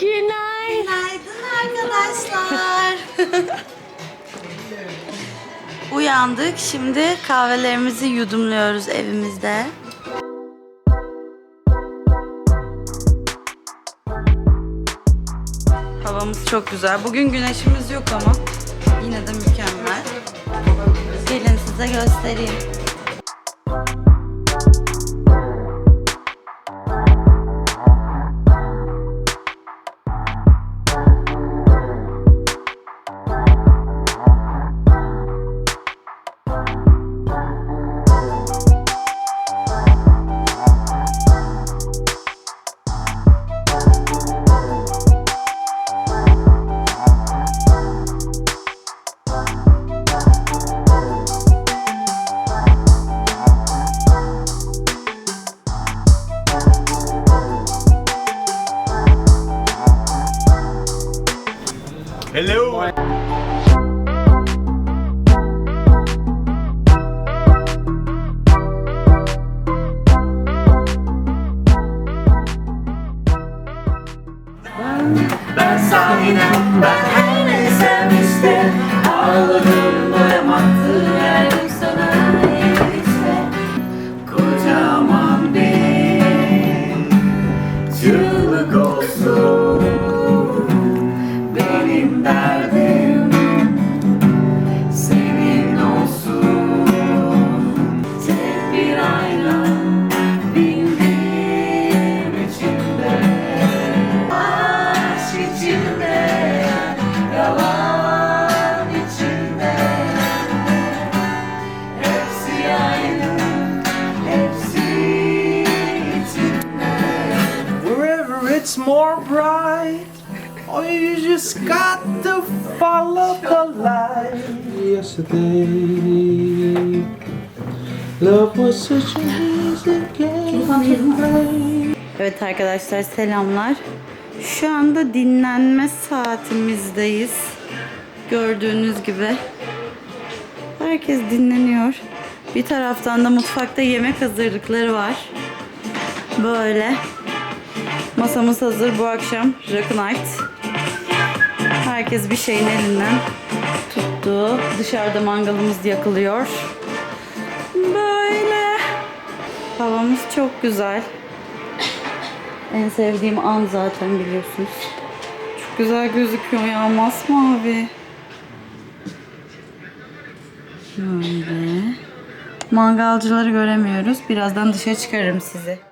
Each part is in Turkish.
Günaydın. Günaydın arkadaşlar. Uyandık. Şimdi kahvelerimizi yudumluyoruz evimizde. Havamız çok güzel. Bugün güneşimiz yok ama yine de mükemmel. Gelin size göstereyim. Hello. Ben sahiden ben her neysem işte Ağladım derdim senin olsun Tek bir ayna içimde Aşk içimde yalan içimde Hepsi aynı hepsi içimde Wherever it's more bright, oh, you just got to follow the light. Yesterday, love was such an easy game to play. Evet arkadaşlar selamlar. Şu anda dinlenme saatimizdeyiz. Gördüğünüz gibi. Herkes dinleniyor. Bir taraftan da mutfakta yemek hazırlıkları var. Böyle. Masamız hazır bu akşam. Rock Night. Herkes bir şeyin elinden tuttu. Dışarıda mangalımız yakılıyor. Böyle. Havamız çok güzel. En sevdiğim an zaten biliyorsunuz. Çok güzel gözüküyor ya masmavi. Şöyle. Mangalcıları göremiyoruz. Birazdan dışarı çıkarırım sizi.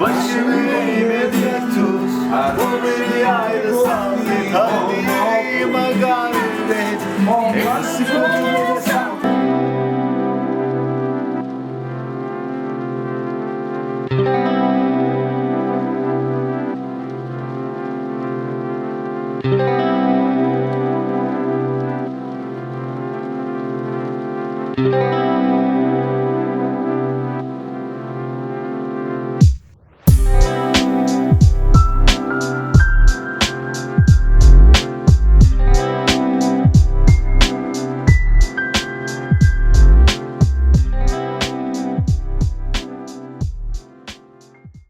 Başımı yüreğime dik tut. Bu beni ayrı sandık Halime garibet Eksik olmalı